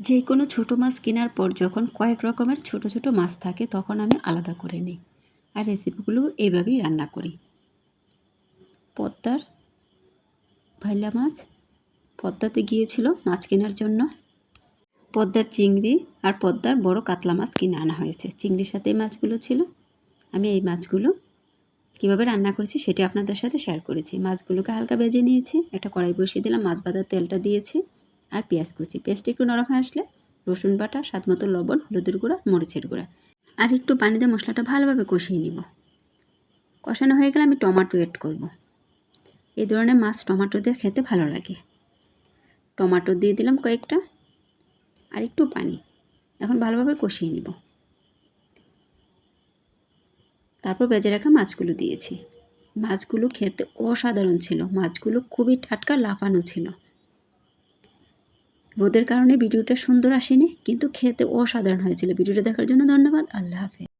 যে কোনো ছোটো মাছ কেনার পর যখন কয়েক রকমের ছোট ছোট মাছ থাকে, তখন আমি আলাদা করে নিই। আর রেসিপিগুলো এইভাবেই রান্না করি। পদ্মার ভাইলা মাছ। পদ্মাতে গিয়েছিল মাছ কেনার জন্য। পদ্মার চিংড়ি আর পদ্মার বড় কাতলা মাছ কিনে আনা হয়েছে। চিংড়ির সাথে মাছগুলো ছিল। আমি এই মাছগুলো কীভাবে রান্না করেছি সেটা আপনাদের সাথে শেয়ার করেছি। মাছগুলোকে হালকা ভেজে নিয়েছি, একটা কড়াই বসিয়ে দিলাম, মাছ ভাজার তেলটা দিয়েছি। আর পেঁয়াজ কুচি। পেঁয়াজটা একটু নরম হয়ে আসলে রসুন বাটা, স্বাদ মতো লবণ, হলুদের গুঁড়া, মরিচের গুঁড়া। আর একটু পানি দিয়ে মশলাটা ভালোভাবে কষিয়ে নিব। কষানো হয়ে গেলে আমি টমাটো এড করব। এই ধরনের মাছ টমাটো দিয়ে খেতে ভালো লাগে। টমাটো দিয়ে দিলাম কয়েকটা। আর একটু পানি। এখন ভালোভাবে কষিয়ে নিব। তারপর বেজে রাখা মাছগুলো দিয়েছি। মাছগুলো খেতে অসাধারণ ছিল। মাছগুলো খুবই টাটকা, লাফানো ছিল। রোদের কারণে ভিডিওটা সুন্দর আসেনি, কিন্তু খেতে অসাধারণ হয়েছিল। ভিডিওটা দেখার জন্য ধন্যবাদ, আল্লাহ হাফেজ।